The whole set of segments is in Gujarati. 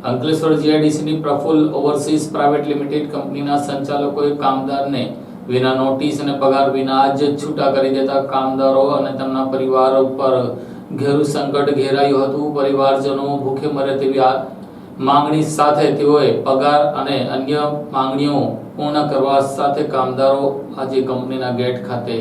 અંકલેશ્વર જીઆઈડીસીની પ્રફુલ ઓવરસીઝ પ્રાઇવેટ લિમિટેડ કંપનીના સંચાલકોએ કામદારને વિના નોટિસ અને પગાર વિના જ છૂટા કરી દેતા કામદારો અને તેમના પરિવાર ઉપર ઘેરું સંકટ ઘેરાયું હતું. પરિવારજનો ભૂખે મરે તેવી માંગણી સાથે તેઓએ પગાર અને અન્ય માંગણીઓ પૂર્ણ કરવા સાથે કામદારો આજે કંપનીના ગેટ ખાતે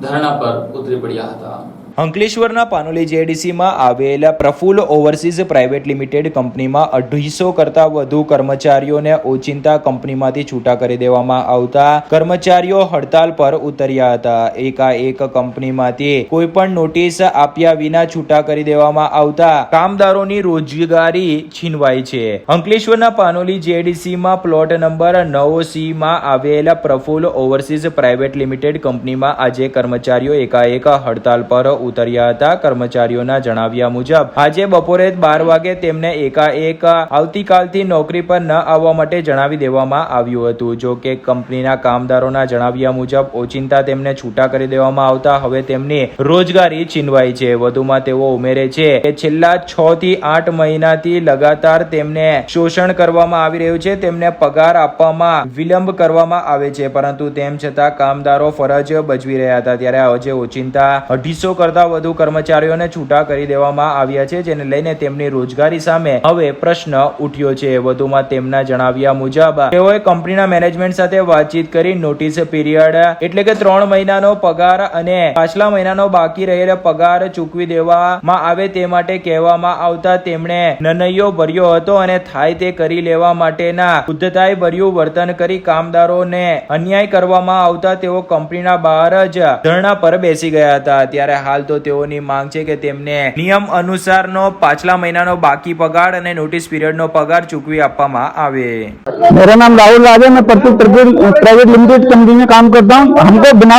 ધરણા પર ઉતરી પડ્યા હતા. અંકલેશ્વરના પાનોલી જેડીસીમાં આવેલા પ્રફુલ્લ ઓવરસીઝ પ્રાઇવેટ લિમિટેડ કંપનીમાં અઢીસો કરતાં વધુ કર્મચારીઓને ઓચિંતા કંપનીમાંથી છૂટા કરી દેવામાં આવતા કર્મચારીઓ હડતાલ પર ઉતર્યા હતા. એકાએક કંપનીમાંથી કોઈ પણ નોટિસ આપ્યા વિના છૂટા કરી દેવામાં આવતા કામદારોની રોજગારી છીનવાઈ છે. અંકલેશ્વરના પાનોલી જેડીસીમાં પ્લોટ નંબર નવ સી માં આવેલ પ્રફુલ્લ ઓવરસીઝ પ્રાઇવેટ લિમિટેડ કંપનીમાં આજે કર્મચારીઓ એકાએક હડતાલ પર ઉતર્યા હતા. કર્મચારીઓના જણાવ્યા મુજબ, આજે બપોરે બાર વાગે તેમને એકાએક આવતીકાલથી નોકરી પર ન આવવા માટે જણાવી દેવામાં આવ્યું હતું. જો કે કંપનીના કામદારોના જણાવ્યા મુજબ, ઓચિંતા તેમને છૂટા કરી દેવામાં આવતા. હવે તેમની રોજગારી છીનવાઈ છે. વધુમાં તેઓ ઉમેરે છે કે છેલ્લા છ થી આઠ મહિનાથી લગાતાર તેમને શોષણ કરવામાં આવી રહ્યું છે. તેમને પગાર આપવામાં વિલંબ કરવામાં આવે છે. પરંતુ તેમ છતાં કામદારો ફરજ બજવી રહ્યા હતા. ત્યારે આજે ઓચિંતા અઢીસો કરતા વધુ કર્મચારીઓને છૂટા કરી દેવામાં આવ્યા છે, જેને લઈને તેમની રોજગારી સામે હવે પ્રશ્ન ઉઠ્યો છે. વધુમાં તેમના જણાવ્યા મુજબ, તેઓએ કંપનીના મેનેજમેન્ટ સાથે વાતચીત કરી નોટિસ પીરિયડ એટલે કે ત્રણ મહિનાનો પગાર અને પાછલા મહિનાનો બાકી રહેલો પગાર ચૂકવી દેવામાં આવે તે માટે કહેવામાં આવતા તેમણે નનૈયો ભર્યો હતો અને થાય તે કરી લેવા માટેના ઉદ્ધતાઈ ભર્યું વર્તન કરી કામદારોને અન્યાય કરવામાં આવતા તેઓ કંપનીના બહાર જ ધરણા પર બેસી ગયા હતા. ત્યારે હાલ તો તેઓની માંગ છે કે તેમને નિયમ અનુસારનો પાછલા મહિનાનો બાકી પગાર અને નોટિસ પીરિયડનો પગાર ચૂકવી આપવામાં આવે मेरा नाम राहुल राज है मैं प्रतीक प्राइवेट लिमिटेड कंपनी में काम करता हूँ हमको बिना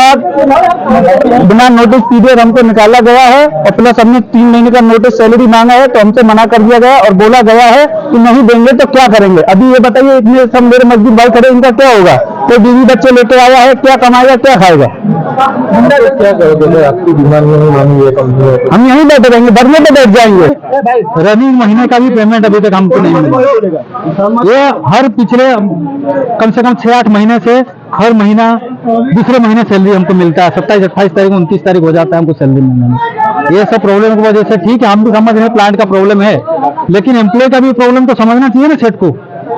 बिना नोटिस पीरियड हमको निकाला गया है और प्लस हमने तीन महीने का नोटिस सैलरी मांगा है तो हमसे मना कर दिया गया और बोला गया है कि नहीं देंगे तो क्या करेंगे अभी ये बताइए इतने सब मेरे मजदूर भाई खड़े इनका क्या होगा कोई बीवी बच्चे लेके आया है, क्या कमाएगा, क्या खाएगा? हम यहीं बैठे रहेंगे धरने पे बैठ जाएँगे। रनिंग महीने का भी पेमेंट अभी तक हमको नहीं मिला। ये हर पिछले, कम से कम छह आठ महीने से हर महीना, दूसरे महीने सैलरी हमको मिलता है। सत्ताईस, अट्ठाईस तारीख, उनतीस तारीख हो जाता है हमको सैलरी मिलने में। ये सब प्रॉब्लम की वजह से ठीक है, हम भी समझ रहे हैं प्लांट का प्रॉब्लम है। लेकिन एम्प्लॉय का भी प्रॉब्लम तो समझना चाहिए ना सेठ को।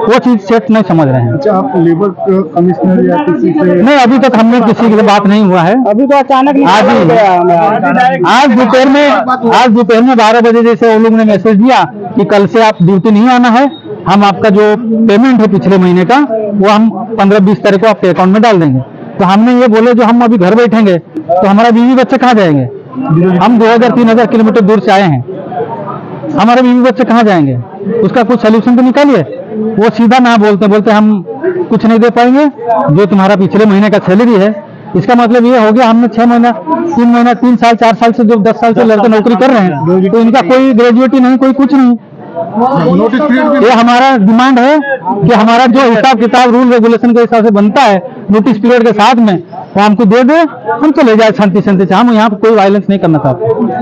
वो चीज़ सेठ नहीं समझ रहे हैं। अच्छा आप लेबर कमिश्नर या किसी से नहीं अभी तक हमने किसी के बात नहीं हुआ है। अभी तो अचानक आज ही आज दोपहर में आज दोपहर में बारह बजे जैसे वो लोग ने मैसेज दिया कि कल से आप ड्यूटी नहीं आना है। हम आपका जो पेमेंट है पिछले महीने का वो हम पंद्रह बीस तारीख को आपके अकाउंट में डाल देंगे। तो हमने ये बोले जो हम अभी घर बैठेंगे तो हमारा बीवी बच्चे कहाँ जाएँगे? हम दो हज़ार तीन हज़ार किलोमीटर दूर से आए हैं। हमारे बीवी बच्चे कहाँ जाएँगे? उसका कुछ सोल्यूशन तो निकालिए। वो सीधा ना बोलते बोलते हम कुछ नहीं दे पाएँगे जो तुम्हारा पिछले महीने का सैलरी है। इसका मतलब ये हो गया हमने छह महीना तीन महीना तीन साल चार साल से जो दस साल से लड़के नौकरी कर रहे हैं तो इनका कोई ग्रेजुएटी नहीं कोई कुछ नहीं। ये हमारा डिमांड है कि हमारा जो हिसाब किताब रूल रेगुलेशन के हिसाब से बनता है नोटिस पीरियड के साथ में वो हमको दे दे हम चले जाए शांति शांति से। हम यहाँ कोई वायलेंस नहीं करना चाहते।